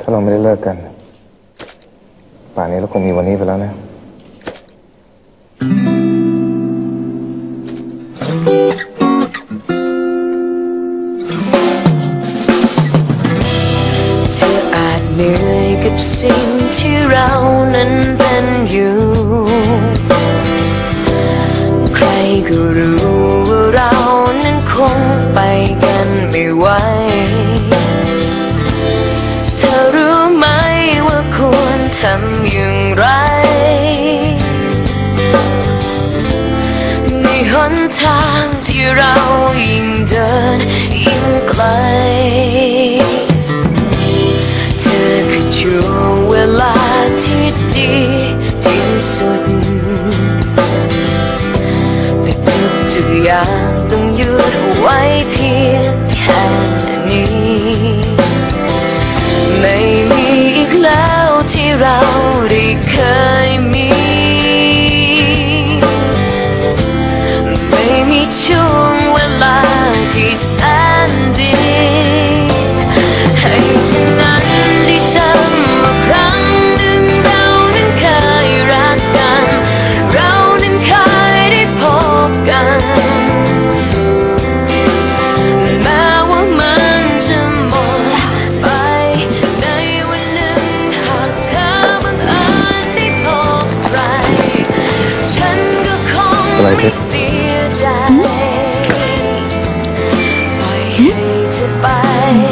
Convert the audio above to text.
ถ้าเราไม่ได้เลิกกัน ป่านนี้เราคงมีวันนี้ไปแล้วนะเธออาจเหนื่อยกับสิ่งที่เรานั้นเป็นอยู่ หนทางที่เรายิ่งเดินยิ่งไกล เธอคือช่วงเวลาที่ดีที่สุด แต่ทุกทุกอย่างต้องหยุดไว้เพียงแค่ ย